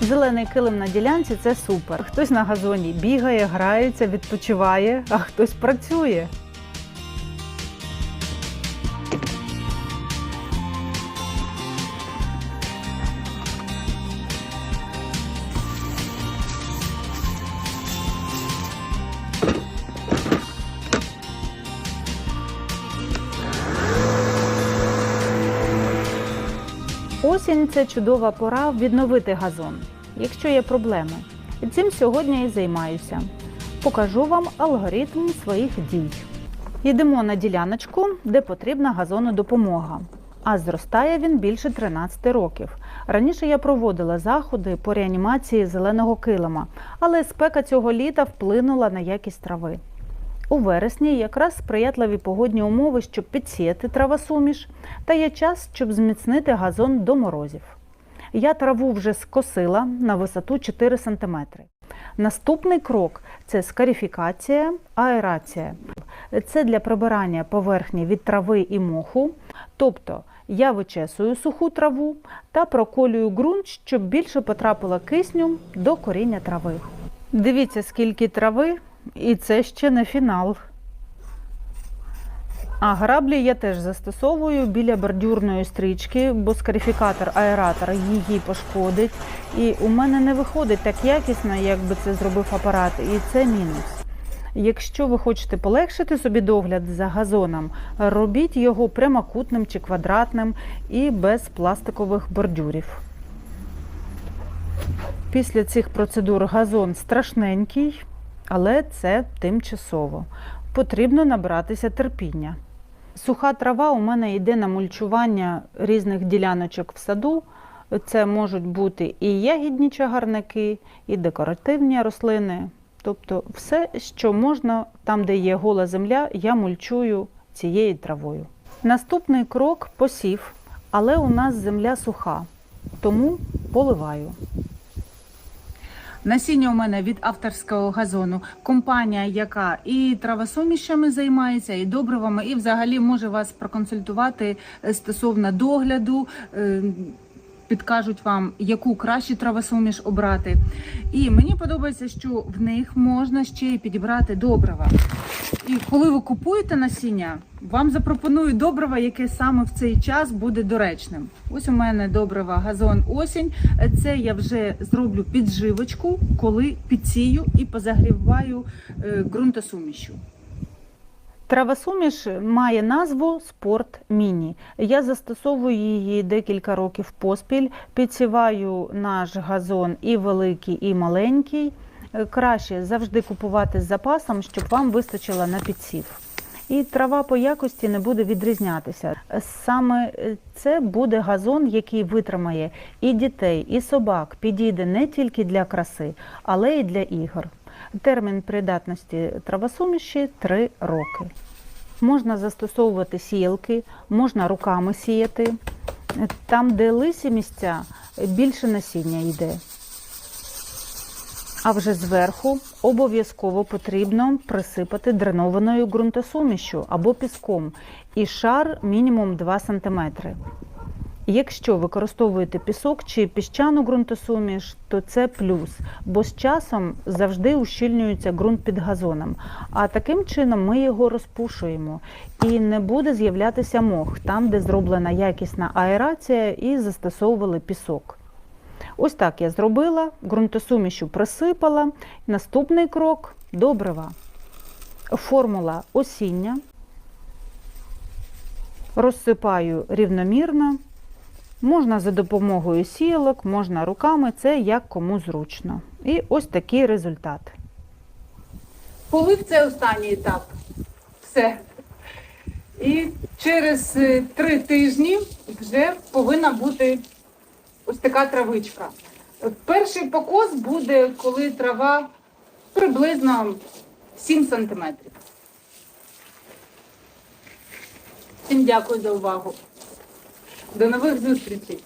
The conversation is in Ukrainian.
Зелений килим на ділянці це супер. Хтось на газоні бігає, грається, відпочиває, а хтось працює. Осінь це чудова пора відновити газон, якщо є проблеми. І цим сьогодні і займаюся. Покажу вам алгоритм своїх дій. Йдемо на діляночку, де потрібна газону допомога. А зростає він більше 13 років. Раніше я проводила заходи по реанімації зеленого килима, але спека цього літа вплинула на якість трави. У вересні якраз сприятливі погодні умови, щоб підсіяти травосуміш, та є час, щоб зміцнити газон до морозів. Я траву вже скосила на висоту 4 см. Наступний крок це скарифікація, аерація. Це для прибирання поверхні від трави і моху. Тобто я вичесую суху траву та проколюю ґрунт, щоб більше потрапило кисню до коріння трави. Дивіться, скільки трави, і це ще не фінал. А граблі я теж застосовую біля бордюрної стрічки, бо скарифікатор аератор її пошкодить. І у мене не виходить так якісно, як би це зробив апарат, і це мінус. Якщо ви хочете полегшити собі догляд за газоном, робіть його прямокутним чи квадратним і без пластикових бордюрів. Після цих процедур газон страшненький, але це тимчасово. Потрібно набратися терпіння. Суха трава у мене йде на мульчування різних діляночок в саду. Це можуть бути і ягідні чагарники, і декоративні рослини. Тобто все, що можна, там, де є гола земля, я мульчую цією травою. Наступний крок посів, але у нас земля суха, тому поливаю. Насіння у мене від авторського газону. Компанія, яка і травосумішами займається, і добривами, і взагалі може вас проконсультувати е, стосовно догляду. Підкажуть вам, яку краще травосуміш обрати. І мені подобається, що в них можна ще й підібрати добрива. І коли ви купуєте насіння, вам запропонують добрива, яке саме в цей час буде доречним. Ось у мене добрива газон осінь. Це я вже зроблю підживочку, коли підсію і позагріваю е, ґрунтосумішю. Травосуміш має назву Спорт Міні. Я застосовую її декілька років поспіль. Підсіваю наш газон і великий, і маленький. Е, Краще завжди купувати з запасом, щоб вам вистачило на підсів. І трава по якості не буде відрізнятися. Саме е, це буде газон, який витримає і дітей, і собак. Підійде не тільки для краси, але й для ігор. Термін придатності травосуміші 3 роки. Можна застосовувати сіялки, можна руками сіяти. Там, де лисі місця, більше насіння йде. А вже зверху обов'язково потрібно присипати дренованою ґрунтосумішю або піском і шар мінімум 2 см. Якщо використовуєте пісок чи піщану ґрунтосуміш, то це плюс, бо з часом завжди ущільнюється ґрунт під газоном. А таким чином ми його розпушуємо і не буде з'являтися мох там, де зроблена якісна аерація і застосовували пісок. Ось так я зробила, ґрунтосумішу присипала. Наступний крок добрива. Формула осіння. Розсипаю рівномірно. Можна за допомогою сіялок, можна руками, це як кому зручно. І ось такий результат. Полив це останній етап. Все. І через е, три тижні вже повинна бути ось така травичка. Перший покос буде, коли трава приблизно 7 сантиметрів. Всім дякую за увагу. До нових зустрічей!